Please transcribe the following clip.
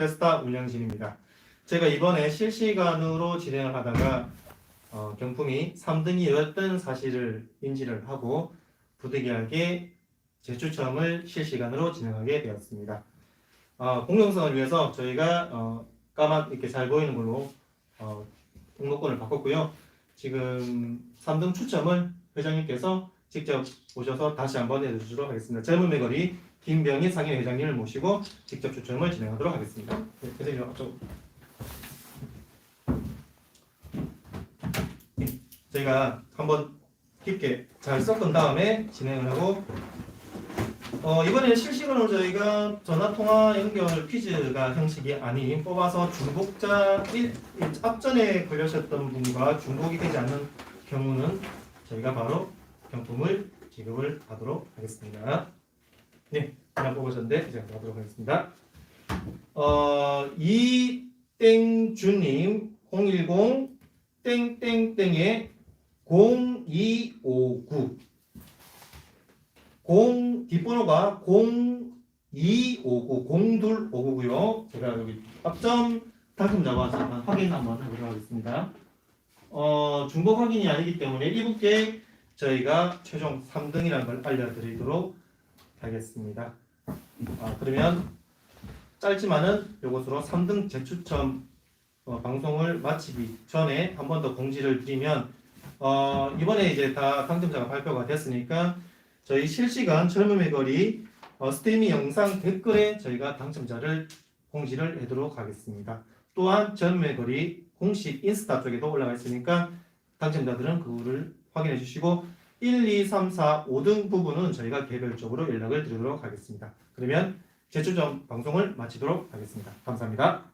페스타 운영진입니다. 제가 이번에 실시간으로 진행을 하다가 어, 경품이 3등이었던 사실을 인지를 하고 부득이하게 재추첨을 실시간으로 진행하게 되었습니다. 어, 공정성을 위해서 저희가 어, 까만 이렇게 잘 보이는 걸로 어, 등록권을 바꿨고요. 지금 3등 추첨을 회장님께서 직접 오셔서 다시 한번 해주도록 하겠습니다. 젊은 매거리 김병희 상임 회장님을 모시고 직접 추첨을 진행하도록 하겠습니다. 네, 회장님 앞쪽. 네, 저희가 한번 깊게 잘 섞은 다음에 진행을 하고 어, 이번에는 실시간으로 저희가 전화 통화 연결 퀴즈가 형식이 아닌 뽑아서 중복자 1, 앞전에 걸려셨던 분과 중복이 되지 않는 경우는 저희가 바로 경품을 지급을 하도록 하겠습니다. 네, 그냥 뽑으셨는데 이제 하도록 하겠습니다. 어, 이땡주님 010 땡땡땡의 0259 0 뒷번호가 0259 0259고요. 제가 여기 앞점 당첨자와 잠깐 확인 한번 해보도록 하겠습니다. 어, 중복 확인이 아니기 때문에 이분께 저희가 최종 3등이라는 걸 알려드리도록 하겠습니다. 아, 그러면 짧지만은 이것으로 3등 재추첨 어, 방송을 마치기 전에 한 번 더 공지를 드리면 어, 이번에 이제 다 당첨자가 발표가 됐으니까 저희 실시간 젊음의 거리 어, 스트리밍 영상 댓글에 저희가 당첨자를 공지를 해도록 하겠습니다. 또한 젊음의 거리 공식 인스타 쪽에도 올라가 있으니까 당첨자들은 그거를 확인해 주시고 1, 2, 3, 4, 5등 부분은 저희가 개별적으로 연락을 드리도록 하겠습니다. 그러면 제출점 방송을 마치도록 하겠습니다. 감사합니다.